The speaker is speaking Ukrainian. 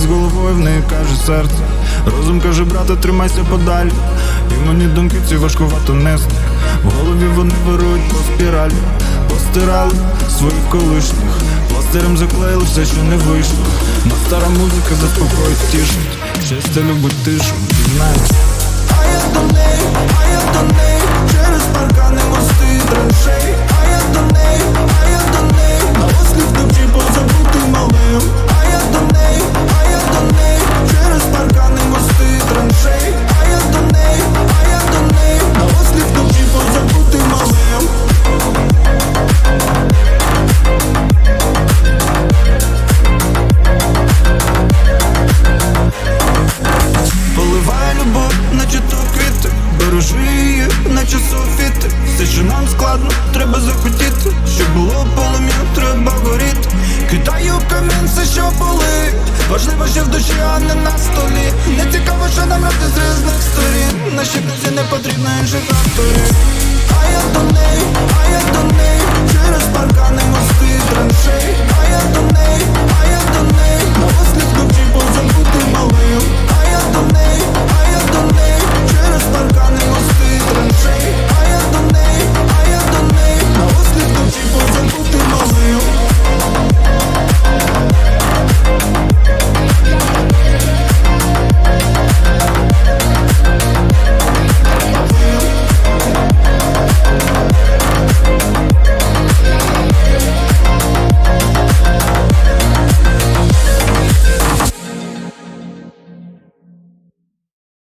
собою, в неї каже серце. Розум каже, брате, тримайся подалі. І мені думки ці важкувато нести. В голові вони вирують по спіралі, постирали своїх колишніх. Пластирем заклеїли все, що не вийшло. На стара музика заспокоїть, тішить. Щастя любить тишу, і знаєш. Софіти нам складно, треба захотіти Щоб було полум'я, треба горіти. Кидаю в камін все, що болить. Важливо, що в душі, а не на столі. Не цікаво, що нам рати з різних сторін. Наші друзі не потрібно інших авторів. А я до